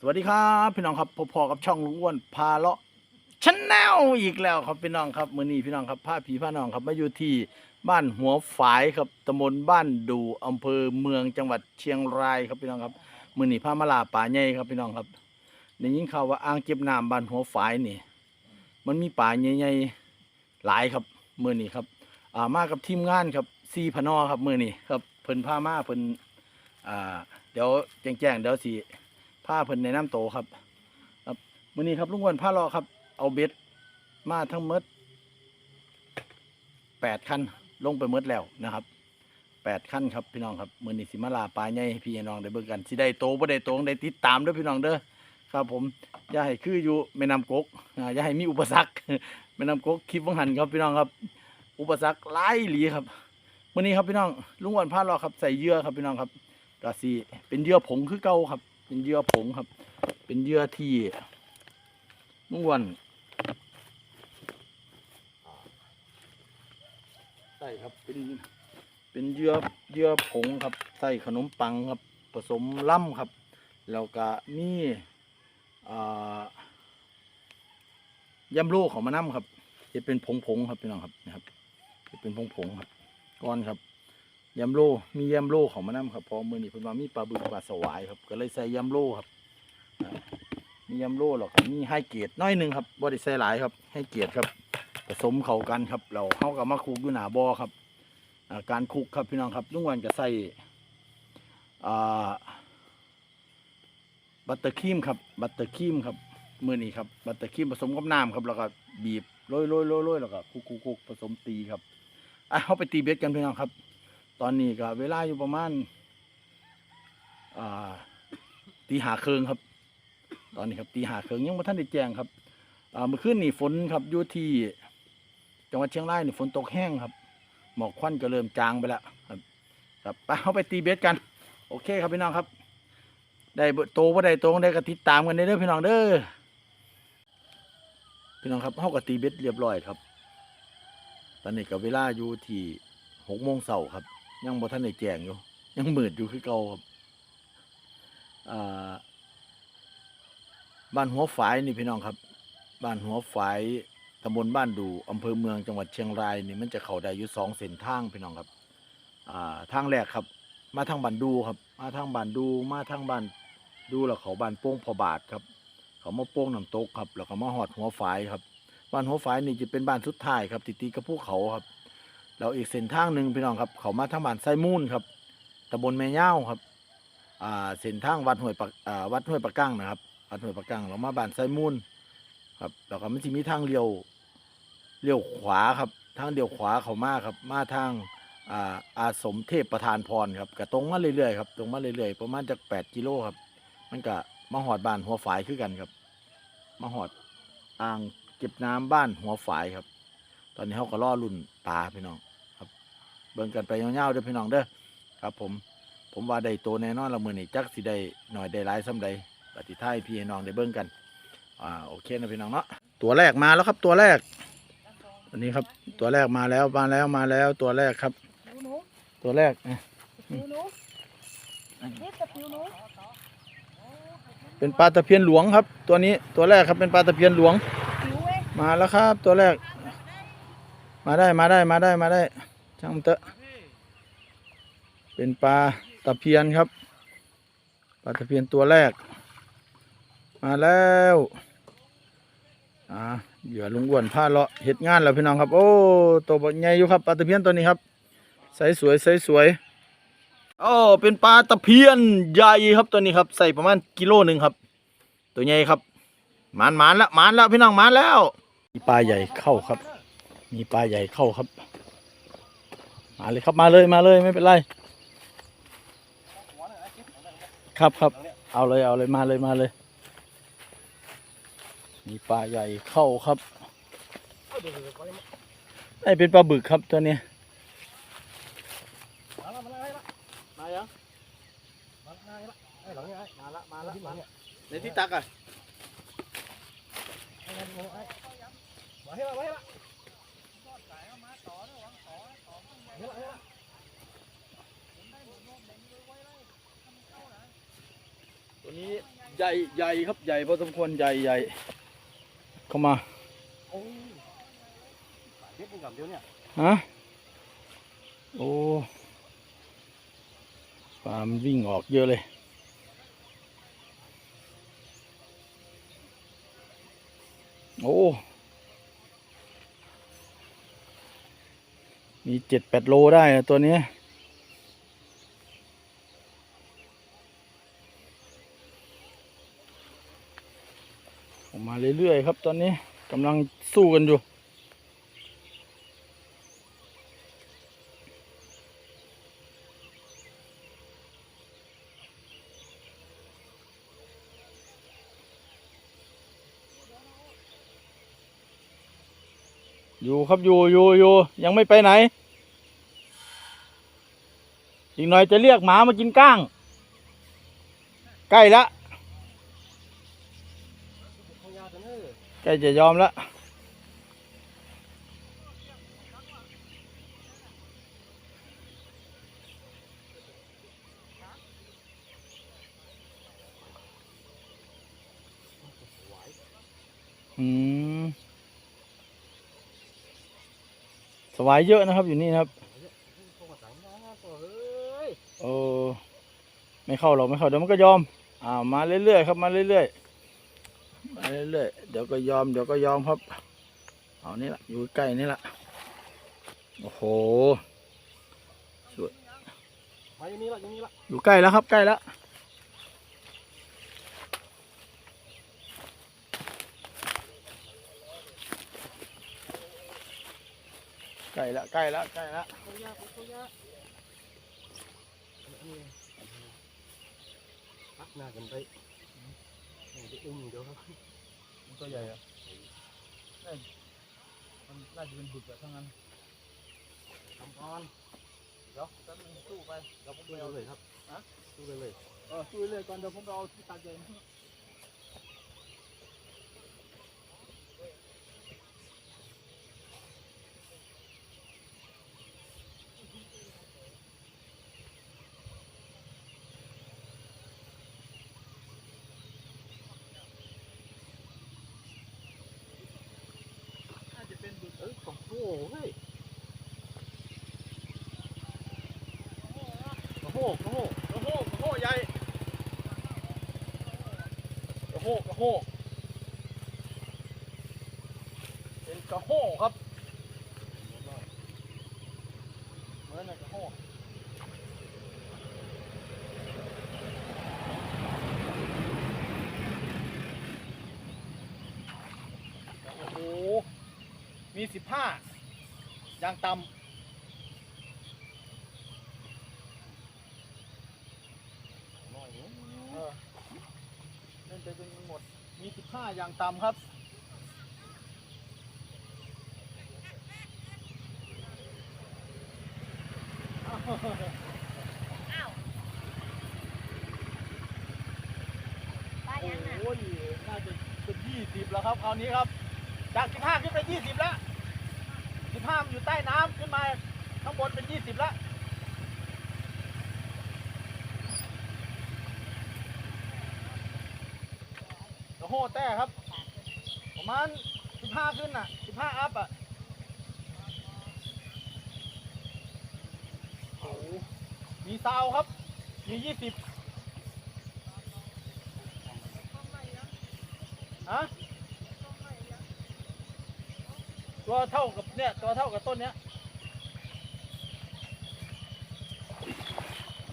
สวัสดีครับ พี่น้องครับพอๆกับช่องลุงอ้วนพาเลาะชแนลอีกแล้วครับพี่น้องครับมือนี้พี่น้องครับพาผีพาน้องครับมาอยู่ที่บ้านหัวฝายครับตำบลบ้านดูอำเภอเมืองจังหวัดเชียงรายครับพี่น้องครับมือนี้พามาลาป่าใหญ่ครับพี่น้องครับได้ยินข่าวว่าอ่างเก็บน้ำบ้านหัวฝายนี่ มันมีป่าใหญ่ๆหลายครับมือนี้ครับอ่ามากับทีมงานครับซีพนอครับมือนี้ครับเพิ่นพามาเพิ่นอ่าเดี๋ยวแจ้งๆเดี๋ยวสิ ผ้าเพิ่นในน้ำโตครับครับมื้อนี้ครับลุงอ้วนผ้ารอครับ เอาเบ็ดมาทั้งหมดแปดคันลงไปหมดแล้วนะครับแปดคันครับพี่น้องครับมื้อนี้สิมาลาปลาใหญ่พี่น้องได้เบิ่งกันสิได้โตบ่ได้โตได้ติดตามเด้อพี่น้องเด้อครับผมอย่าให้คืออยู่แม่น้ำกกอ่าย่าให้มีอุปสรรคแม่น้ำกกคลิปวังหันครับพี่น้องครับ อุปสรรคหลายหลีครับมื้อนี้ครับพี่น้องลุงอ้วนผ้ารอครับใส่เยื่อครับพี่น้องครับก็สิเป็นเยื่อผงคือเก่าครับ เป็นเหยื่อผงครับ เป็นเหยื่อที่นุ่งวันใส่ครับเป็นเป็นเหยื่อเหยื่อผงครับใส่ขนมปังครับ ผสมล่ำครับ แล้วก็มีอ่ายำโลของมะน้ำครับจะเป็นผงผงๆครับพี่น้องครับนะครับจะเป็นผงผงๆครับก้อนครับ ยำโลมียำโลของมะน้ำครับพอมือนี้เพิ่นว่ามีปลาบึกปลาสวายครับ ก็เลยใส่ยำโลครับมียำโลหรอกครับมีให้เกียรติน้อยหนึ่งครับบ่ได้ใส่หลายครับ ให้เกียรติครับผสมเข้ากันครับ เราเข้ากับมะคุกอยู่หนาบอครับการคุกครับพี่น้องครับลุงวันก็ใส่บัตเตอร์ครีมครับบัตเตอร์ครีมครับมือนี้ครับบัตเตอร์ครีมผสมกับน้ำครับแล้วก็บีบโรยโรยโรยโรยแล้วก็คุกคลุกคลุกผสมตีครับอะเข้าไปตีเบ็ดกันพี่น้องครับ ตอนนี้ก็เวลาอยู่ประมาณตีหาเคืองครับ ตอนนี้ครับตีหาเคืองยังม่ท่านได้แจ้งครับเมื่อคืนนี่ฝนครับอยู่ที่จังหวัดเชียงรายนี่ฝนตกแห้งครับ หมอกควันก็เริ่มจางไปแล้วครับครับไปเข้าไปตีเบสกัน โอเคครับพี่น้องครับ ได้โตว่าได้โตได้ก็ติดตามกันได้เด้อพี่น้องเด้อพี่น้องครับเข้ากับตีเบสเรียบร้อยครับ ตอนนี้ก็เวลาอยู่ที่หกโมงเสาร์ครับ ยังบ่ทันได้แจ้งอยู่ ยังมืดอยู่คือเก่าครับบ้านหัวฝายนี่พี่น้องครับ บ้านหัวฝายตำบลบ้านดูอำเภอเมืองจังหวัดเชียงรายนี่มันจะเข้าได้อยู่สองเส้นทางพี่น้องครับทางแรกครับ มาทางบ้านดูครับ มาทางบ้านดูมาทางบ้านดูแล้วเขาบ้านโป้งพอบาทครับ เขามาโป้งน้ำตกครับ แล้วก็มาหอดหัวฝายครับ บ้านหัวฝายนี่จะเป็นบ้านสุดท้ายครับติดติดกับภูเขาครับ แล้วอีกเส้นทางหนึ่งพี่น้องครับ เขามาทางบ้านไซมูนครับตำบลแม่ย่าครับอ่าเส้นทางวัดห้วยปักอ่าวัดห้วยปักกั้งนะครับวัดห้วยปักกั้งเรามาบ้านไซมูนครับแล้วก็มันจะมีทางเลี้ยวเลี้ยวขวาครับ ทางเลี้ยวขวาเขามาครับ มาทางอ่าอาสมเทพประธานพรครับก็ตรงมาเรื่อยๆครับตรงมาเรื่อยๆประมาณจากแปดกิโลครับ มันก็มาหอดบ้านหัวฝายคือกันครับมาหอดอ่างเก็บน้ำบ้านหัวฝายครับ ตอนนี้เขาก็ล่อรุ่นปลาพี่น้อง เบิ่งกันไปยาวๆเด้อพี่น้องเด้อครับผมผมว่าได้โตแน่นอนละมือนี่จักสิได้หน่อยได้หลายซ้ำใดปฏิท้ายพี่น้องได้เบิ่งกันอ่าโอเคนะพี่น้องเนาะตัวแรกมาแล้วครับตัวแรกอันนี้ครับ ตัวแรกมาแล้วมาแล้วมาแล้วตัวแรกครับผิวหนูตัวแรกนะผิวหนูนี่จะผิวหนูเป็นปลาตะเพียนหลวงครับ ตัวนี้ตัวแรกครับเป็นปลาตะเพียนหลวงผิวเว้ยมาแล้วครับ ตัวแรก มาได้มาได้มาได้มาได้ ช่างมันเถอะเป็นปลาตะเพียนครับ ปลาตะเพียนตัวแรก มาแล้วอ่าเหยื่อลุงอ้วนผ้าเลาะเห็ดงานแล้วพี่น้องครับ โอ้ตัวใหญ่อยู่ครับปลาตะเพียนตัวนี้ครับใสสวยใสสวยโอ้เป็นปลาตะเพียนใหญ่ครับตัวนี้ครับ ใส่ประมาณกิโลหนึ่งครับ ตัวใหญ่ครับหมานหมานแล้วหมานแล้วพี่น้องหมานแล้ว มีปลาใหญ่เข้าครับ มีปลาใหญ่เข้าครับ มาเลยครับมาเลยมาเลยไม่เป็นไร ครับครับเอาเลยเอาเลยมาเลยมาเลย มีปลาใหญ่เข้าครับไอเป็นปลาบึกครับตัวนี้มาละมาละมายังมาละมาละไอ้หลังไงมาละมาละมาละในที่ตักอะมาให้มาให้ละ เฮ้ยละเฮ้ยละตตัวนี้ใหญ่ใหญ่ครับใหญ่พอสมควรใหญ่ใหญ่เข้ามาโอ้ยเด็ดมึงกับเดียวเนี่ยฮะโอ้ปลามันวิ่งออกเยอะเลยโอ้ มีเจ็ดแปดโลได้นะตัวนี้ ออกมาเรื่อยๆครับตอนนี้กำลังสู้กันอยู่ อยู่ครับอยู่อยู่อยู่ยังไม่ไปไหน อีกหน่อยจะเรียกหมามากินก้าง ใกล้ละใกล้จะยอมละอืม สวายเยอะนะครับอยู่นี่นะครับพวกมาสั่งมาตัวเฮ้ไม่เข้าหรอกไม่เข้าเดี๋ยวมันก็ยอม อ่ามาเรื่อยๆครับมาเรื่อยๆมาเรื่อยๆเดี๋ยวก็ยอมเดี๋ยวก็ยอมครับเอานี่ละอยู่ใกล้นี่ละโอ้โหมาอย่นี้ละอย่นี้ละอยู่ใกล้แล้วครับใกล้แล้ว ใกล้แล้วใกล้แล้วใกล้แล้วเขายาเขายาพักหน้ากันไปไปอุ้มเดี๋ยวครับมันตัวใหญ่อะมันน่าจะเป็นบุตรแบบทั้งนั้นทำพรเดี๋ยวแป๊บนึงสู้ไปเดี๋ยวผมไปดูเอาเลยครับดูเลยเลยเออสู้เลยก่อนเดี๋ยวผมไปเอาที่ตาเจน น่าจะเป็นบุตร เอ้ยโอ้โหเฮ้ยโอ้โหโอ้โห กระโหกกระโหใหญ่กระ โหกเป็นกระโหครับเหมือนกระโหกโอ้โห มีสิบห้ายางต่ำ น้อยเนี่ย เออเล่นไปจนหมด มีสิบห้า อย่างต่ำครับป้ายังน่ะโอ้ยน่าจะเป็นยี่สิบแล้วครับคราวนี้ครับ จากสิบห้าขึ้นไปยี่สิบแล้วสิบห้าอยู่ใต้น้ำขึ้นมาข้างบนเป็นยี่สิบแล้ว โอ้โหแต่ครับ ประมาณสิบห้าขึ้นอะสิบห้าอัพอะโอ้โหมีซาวครับ มียี่สิบฮะตัวเท่ากับเนี่ย ตัวเท่ากับต้นเนี้ย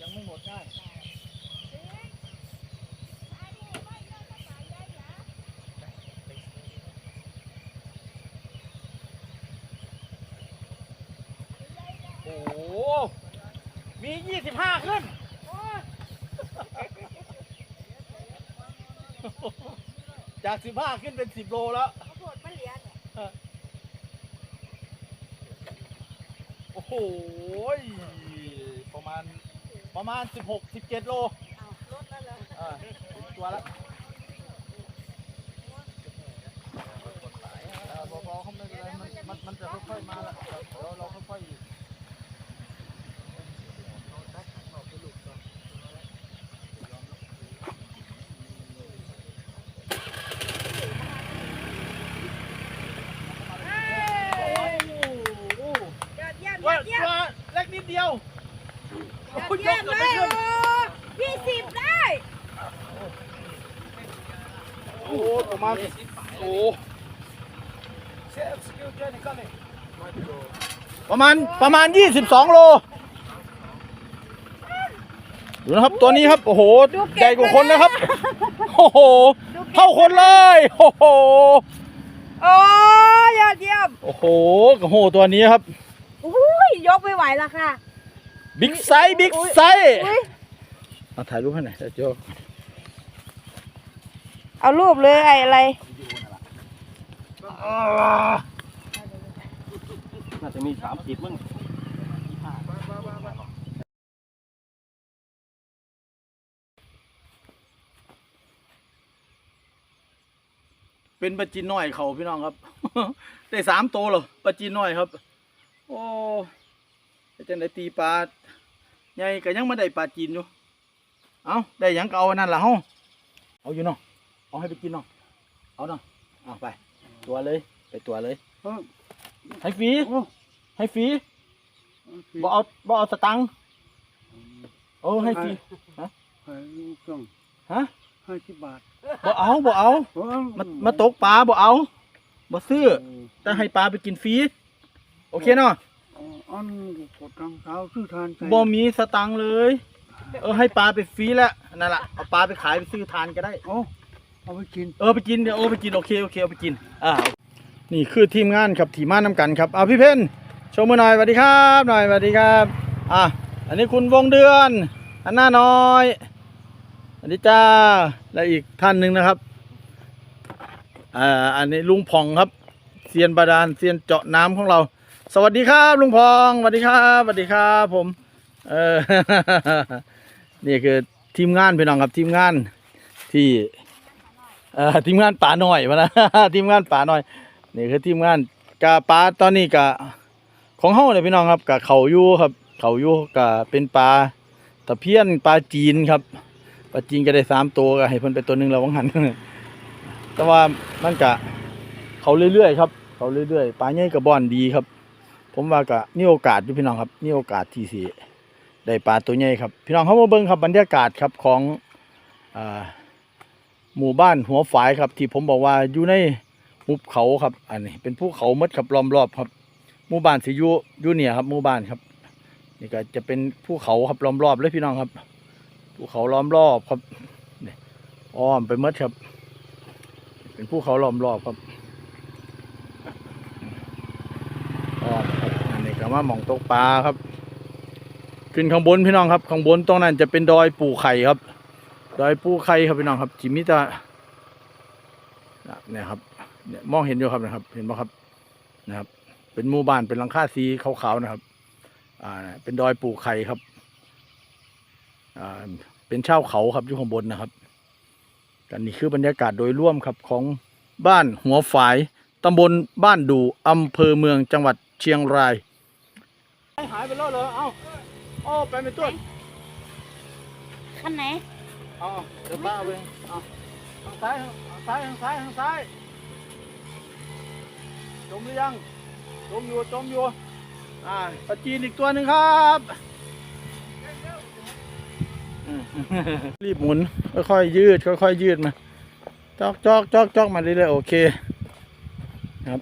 ยังไม่หมดง่าย โอ้โห มียี่สิบห้าขึ้น จากสิบห้าขึ้นเป็นสิบโลแล้ว ข้าวโพดมะเหลียนเนี่ยโอ้โหประมาณประมาณสิบหกสิบเจ็ดโลเอารถแล้วเหรออ่าถึงตัวแล้วเออเบาๆเขาไม่เป็นไรมันมันมันจะค่อยๆมาแล้วเดี๋ยวเราค่อยๆ ประมาณโอ้ประมาณประมาณ 22 โลดูนะครับตัวนี้ครับ โอ้โหดูเก่งใหญ่กว่าคนนะครับ โอ้โหดูเก่งเท่าคนเลย โอ้โหโอ้ยยอดเยี่ยม โอ้โหโอ้โหตัวนี้ครับอุ้ยยกไม่ไหวแล้วค่ะ บิ๊กไซส์บิ๊กไซส์อุ้ยเอาถ่ายรูปให้หน่อยเดี๋ยวโจ เอารูปเลยไอ้อะไรน่าจะมีสามขีดมั้งเป็นปลาจีนน้อยเขาพี่น้องครับ ได้สามโตวเหรอปลาจีนน้อยครับ โอ้แต่จังได้ตีปลาใหญ่ก็ยังไม่ได้ปลาจีนอยู่ เอาได้ยังก็เอาอันนั่นละเฮาเอาอยู่เนาะ เอาให้ไปกินเนาะเอาเนาะเอาไป ตัวเลย ไปตัวเลย เออให้ฟรีโอ้ให้ฟรีบ่เอาบ่เอาสตังค์โอ้ให้ฟรีให้ต้องฮะห้าสิบบาทบ่เอาบ่เอาโอ้มามาตกปลาบ่เอาบ่ซื้อแต่ให้ปลาไปกินฟรีโอเคเนาะอันกดทางเท้าซื้อทานใส่บ่มีสตังค์เลย เออให้ปลาไปฟรีแล้วนั่นแหละเอาปลาไปขายไปซื้อทานก็ได้ โอ้ เอาไปกิน เออไปกินเดี๋ยวโอ้ไปกินโอเคโอเคเอาไปกินอ่านี่คือทีมงานครับทีมมาน้ำกันครับเอาพี่เพนโชว์มือหน่อยสวัสดีครับหน่อยสวัสดีครับอะอันนี้คุณวงเดือนอันหน้าน้อยสวัสดีจ้าและอีกท่านหนึ่งนะครับอ่าอันนี้ลุงผ่องครับเซียนบาดาลเซียนเจาะน้ำของเรา สวัสดีครับลุงพองสวัสดีครับสวัสดีครับผมเออนี่คือทีมงานพี่น้องครับทีมงานที่ ทีมงานป่าหน่อยมานะทีมงานป่าหน่อยนี่คือทีมงานกาปลาตอนนี้กะของเฮาเนี่ยพี่น้องครับกะเขาอยู่ครับ เขาอยู่กะเป็นปลาตะเพียนปลาจีนครับปลาจีนก็ได้สามตัวก็ให้เพิ่นไปตัวหนึงแล้ววังหันแต่ว่ามันกะเขาเรื่อยๆครับ เขาเรื่อยๆปลาใหญ่กับบอนดีครับ ผมว่ากะนี่โอกาสอยู่พี่น้องครับนี่โอกาสที่สิได้ปลาตัวใหญ่ครับ พี่น้องเขามาเบิ่งครับบรรยากาศครับของอ่า หมู่บ้านหัวฝายครับ ที่ผมบอกว่าอยู่ในหุบเขาครับ อันนี้ เป็นภูเขามดครับล้อมรอบครับ หมู่บ้านสิอยูอยู่เนี่ยครับหมู่บ้านครับ นี่ก็จะเป็นภูเขาครับล้อมรอบเลยพี่น้องครับภูเขาล้อมรอบครับนี่อ้อมไปมดครับ เป็นภูเขาล้อมรอบครับอ๋อครับอันนี้ก็มาหมองตกปลาครับ ขึ้นข้างบนพี่น้องครับ ข้างบนตรงนั้นจะเป็นดอยปูไข่ครับ ดอยปูไข่ครับพี่น้องครับจิมิตาเนี่ยครับเนี่ยมองเห็นอยู่ครับนะครับ เห็นไหมครับนะครับ เป็นหมู่บ้านเป็นหลังคาสีขาวๆนะครับ อ่า เป็นดอยปูไข่ครับ อ่า เป็นเช่าวเขาครับอยู่ข้างบนนะครับกันนี่คือบรรยากาศโดยร่วมครับของบ้านหัวฝายตำบลบ้านดูอำเภอเมืองจังหวัดเชียงรายหายไปแล้วเหรอเอาเอาไปไม่ต้นคันไหน เอาเดี๋ยวป้าเอาไปเอาทางซ้ายทางซ้ายทางซ้ายทางซ้ายจมหรือยังจมอยู่จมอยู่อ่าปลาจีนอีกตัวหนึ่งครับรีบหมุนค่อยๆยืดค่อยๆยืดมาจอกจอกจอกจอกมาเรื่อยๆโอเคครับ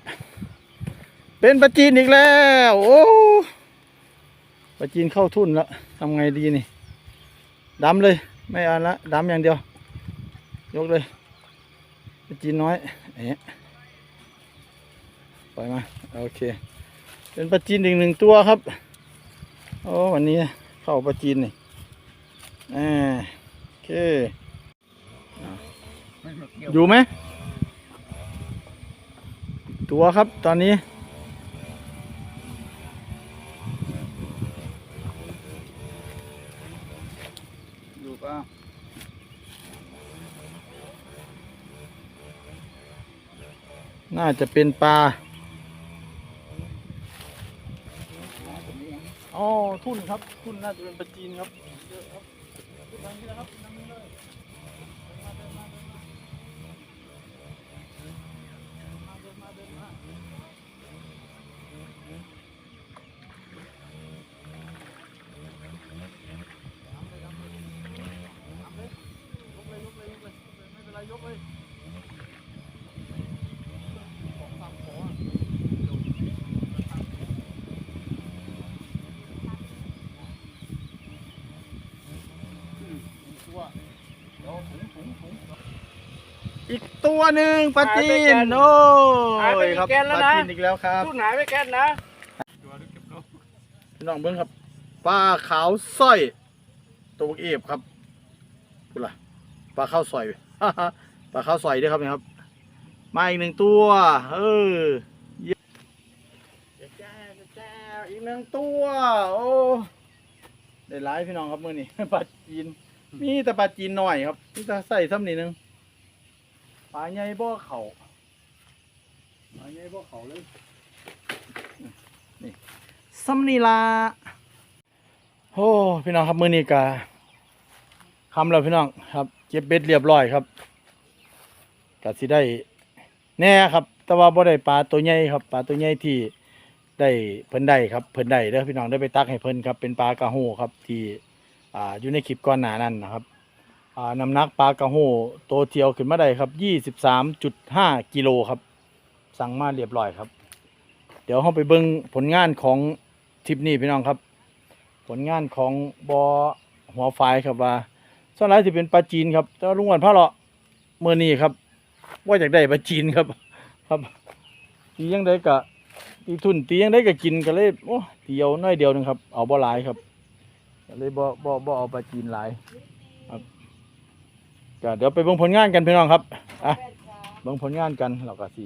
เป็นปลาจีนอีกแล้ว โอ้ปลาจีนเข้าทุ่นแล้วทำไงดีนี่ดำเลย ไม่เอาละดำอย่างเดียว ยกเลยปจีนน้อยเอ๊ะปล่อยมา โอเค เป็นปลาจีนอีกหนึ่งตัวครับ โอ้วันนี้เข้าปลาจีนนี่อ่าโอเค อยู่ไหม ตัวครับตอนนี้ อยู่ป่ะ น่าจะเป็นปลาอ๋อทุ่นครับ ทุ่นน่าจะเป็นปลาจีนครับเยอะครับทางนี้นะครับทางนี้เลยมาเดินมาเดินมามาเดินมาเดินมาลุกเลยลุกเลยลุกเลยไม่เป็นไรยกเลย อีก ตัวหนึ่งปลาจีนโอ้ยครับปลาจีนอีกแล้วครับตู้ไหนไม่แก้นนะพี่น้องเบิ้งครับปลาขาวสร้อยตัวเอฟครับพูดล่ะปลาข้าวสอยปลาข้าวสอยด้วยครับนี่ครับมาอีกหนึ่งตัว เออเย้แจ้วแจ้วอีกหนึ่งตัว โอ้ได้หลายพี่น้องครับมื่อนี้ปลาจีนมีแต่ปลาจีนหน่อยครับมีแต่ใส่ซ้ำนิดนึง ปลาใหญ่บ่เขาปลาใหญ่บ่เขาเลยนี่ซ้ำนี่ละโอ้พี่น้องครับมือนี้กะคำแล้วพี่น้องครับ เก็บเบ็ดเรียบร้อยครับกะสิได้แน่ครับ แต่ว่าบ่ได้ปลาตัวใหญ่ครับปลาตัวใหญ่ที่ได้เพิ่นได้ครับเพิ่นได้เด้อพี่น้องได้ไปตักให้เพิ่นครับเป็นปลากระโหครับที่อ่าอยู่ในคลิปก่อนหน้านั้นนะครับ อ่าน้ำหนักปลากระโหตัวเทียวขึ้นมาได้ครับ23.5กิโลครับ สั่งมาเรียบร้อยครับ เดี๋ยวเราไปเบิ่งผลงานของทริปนี้พี่น้องครับ ผลงานของบอหัวไฟครับว่าส่วนหลายสิเป็นปลาจีนครับแต่ว่าลุงวันพระเลาะเมื่อนี้ครับ ว่าอยากได้ปลาจีนครับ ครับตียังได้กะตีทุนตียังได้กะกินก็เลยโอ้ตีเอาน้อยเดียวนึงครับเอาบ่หลายครับก็เลยบ่บ่บ่เอาปลาจีนหลาย ก็เดี๋ยวไปเบิ่งผลงานกันพี่น้องครับอะเบิ่งผลงานกันเราก็สิ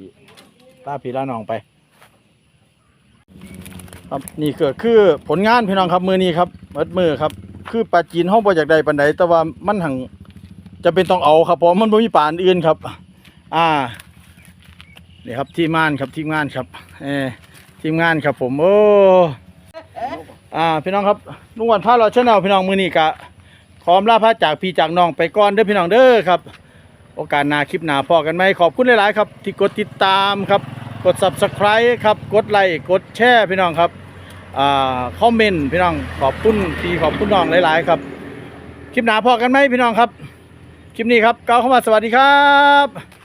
ตาพี่ลาน้องไป ครับนี่ก็คือผลงานพี่น้องครับมือนี้ครับมิดมือครับ คือปลาจีนเฮาบ่อยากได้ปานใดแต่ว่ามันหังจะเป็นต้องเอาครับเพราะมันบ่มีปลาอันอื่นครับ อ่านี่ครับทีมงานครับทีมงานครับเออทีมงานครับผมโอ้อ่าพี่น้องครับลุงวันพาเราชแนลพี่น้องมือนี้กะ ขอมลาพระจากพี่จากน้องไปก่อนเด้อพี่น้องเด้อครับ โอกาสหน้าคลิปหน้าพอกันไหมขอบคุณหลาย ๆ ครับ ที่กดติดตามครับ กด subscribe ครับกดไลค์กดแชร์พี่น้องครับอ่าคอมเมนต์พี่น้องขอบคุณที่ขอบคุณน้องหลาย ๆ ครับ คลิปหน้าพอกันไหมพี่น้องครับ คลิปนี้ครับก้าวเข้ามาสวัสดีครับ